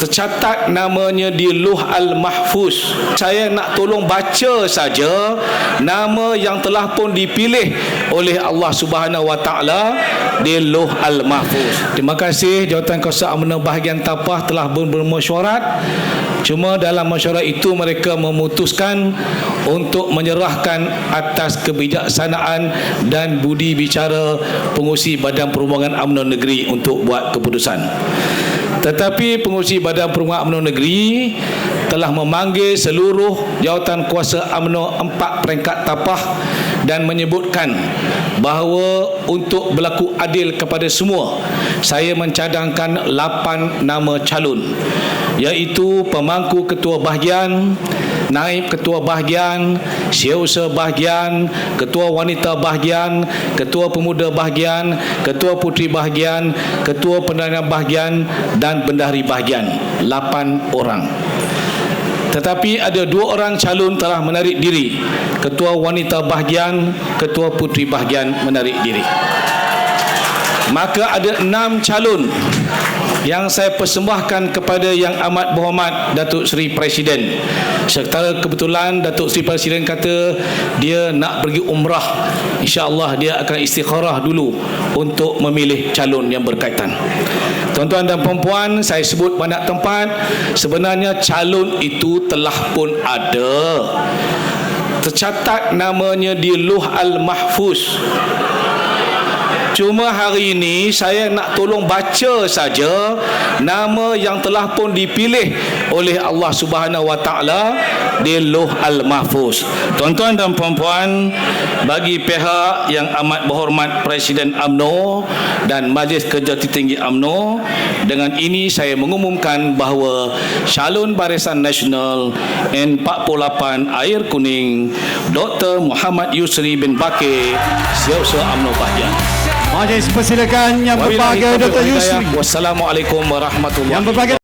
tercatat namanya di Luh Al-Mahfuz. Saya nak tolong baca saja nama yang telah pun dipilih oleh Allah Subhanahu Wa Taala di Luh Al-Mahfuz. Terima kasih Jawatan Kuasa Amanah Bahagian Tapah telah bermesyuarat. Cuma dalam mesyuarat itu mereka memutuskan untuk menyerahkan atas kebijaksanaan dan budi bicara pengusi Badan Perhubungan UMNO Negeri untuk buat keputusan. Tetapi pengurusi Badan Perhubungan UMNO Negeri telah memanggil seluruh jawatan kuasa UMNO empat peringkat tapah dan menyebutkan bahawa untuk berlaku adil kepada semua saya mencadangkan lapan nama calon iaitu pemangku ketua bahagian naib ketua bahagian, setiausaha bahagian, ketua wanita bahagian, ketua pemuda bahagian, ketua puteri bahagian, ketua penerangan bahagian dan bendahari bahagian. Lapan orang. Tetapi ada dua orang calon telah menarik diri. Ketua wanita bahagian, ketua puteri bahagian menarik diri. Maka ada enam calon yang saya persembahkan kepada yang amat berhormat Datuk Seri Presiden. Sementara kebetulan Datuk Seri Presiden kata dia nak pergi umrah. InsyaAllah dia akan istikharah dulu untuk memilih calon yang berkaitan. Tuan-tuan dan perempuan, saya sebut banyak tempat. Sebenarnya calon itu telah pun ada. Tercatat namanya di Luh Al-Mahfuz Cuma hari ini saya nak tolong baca saja nama yang telah pun dipilih oleh Allah Subhanahu Wa Taala di Luh Al-Mahfuz. Tuan-tuan dan puan-puan, bagi pihak yang amat berhormat Presiden AMNO dan Majlis Kerja Tertinggi AMNO, dengan ini saya mengumumkan bahawa calon Barisan Nasional N48 Air Kuning Dr. Muhammad Yusri bin Bakir Siapa AMNO Bahagian. Majlis persilakan yang berbahagia Dr. Yusri. Wassalamualaikum warahmatullahi Yang berbahagia